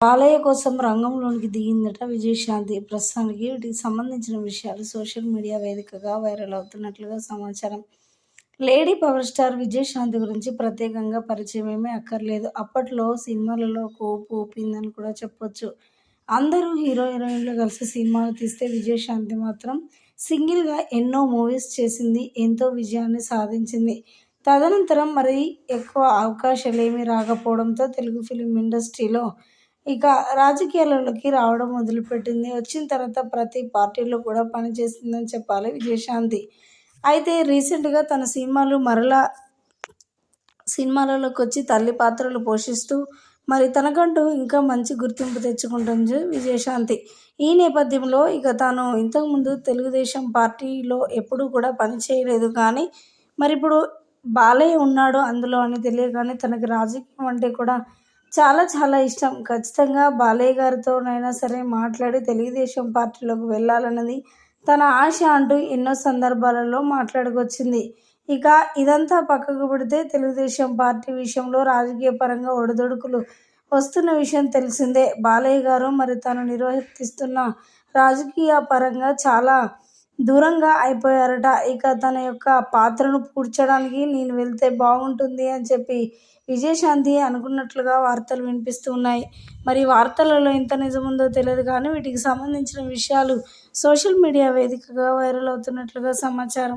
బాలయ్య కోసం రంగంలోనికి దిగిందట విజయశాంతి. ప్రస్తుతానికి వీటికి సంబంధించిన విషయాలు సోషల్ మీడియా వేదికగా వైరల్ అవుతున్నట్లుగా సమాచారం. లేడీ పవర్ స్టార్ విజయశాంతి గురించి ప్రత్యేకంగా పరిచయం ఏమీ అక్కర్లేదు. అప్పట్లో సినిమాలలో కోపు ఊపిందని కూడా చెప్పొచ్చు. అందరూ హీరో హీరోయిన్లు కలిసి సినిమాలు తీస్తే విజయశాంతి మాత్రం సింగిల్గా ఎన్నో మూవీస్ చేసింది ఎంతో విజయాన్ని సాధించింది. తదనంతరం మరి ఎక్కువ అవకాశాలు ఏమీ రాకపోవడంతో తెలుగు ఫిలిం ఇండస్ట్రీలో ఇక రాజకీయాలలోకి రావడం మొదలుపెట్టింది. వచ్చిన తర్వాత ప్రతి పార్టీలో కూడా పనిచేసిందని చెప్పాలి విజయశాంతి. అయితే రీసెంట్గా తన సినిమాలు మరలా సినిమాలలోకి వచ్చి తల్లి పాత్రలు పోషిస్తూ మరి తనకంటూ ఇంకా మంచి గుర్తింపు తెచ్చుకుంటుంది విజయశాంతి. ఈ నేపథ్యంలో ఇక తాను ఇంతకుముందు తెలుగుదేశం పార్టీలో ఎప్పుడూ కూడా పని చేయలేదు కానీ మరి ఇప్పుడు బాలయ్య ఉన్నాడు అందులో అని తెలియగానే తనకి రాజకీయం అంటే కూడా చాలా చాలా ఇష్టం. ఖచ్చితంగా బాలయ్య గారితోనైనా సరే మాట్లాడి తెలుగుదేశం పార్టీలోకి వెళ్ళాలన్నది తన ఆశ అంటూ ఎన్నో సందర్భాలలో మాట్లాడుకొచ్చింది. ఇక ఇదంతా పక్కకు పెడితే తెలుగుదేశం పార్టీ విషయంలో రాజకీయ పరంగా ఒడిదొడుకులు వస్తున్న విషయం తెలిసిందే. బాలయ్య గారు మరి తను నిర్వర్తిస్తున్న రాజకీయ పరంగా చాలా దూరంగా అయిపోయారట. ఇక తన యొక్క పాత్రను పూడ్చడానికి నేను వెళ్తే బాగుంటుంది అని చెప్పి విజయశాంతి అనుకున్నట్లుగా వార్తలు వినిపిస్తూ ఉన్నాయి మరి వార్తలలో ఎంత నిజముందో తెలియదు కానీ వీటికి సంబంధించిన విషయాలు సోషల్ మీడియా వేదికగా వైరల్ అవుతున్నట్లుగా సమాచారం.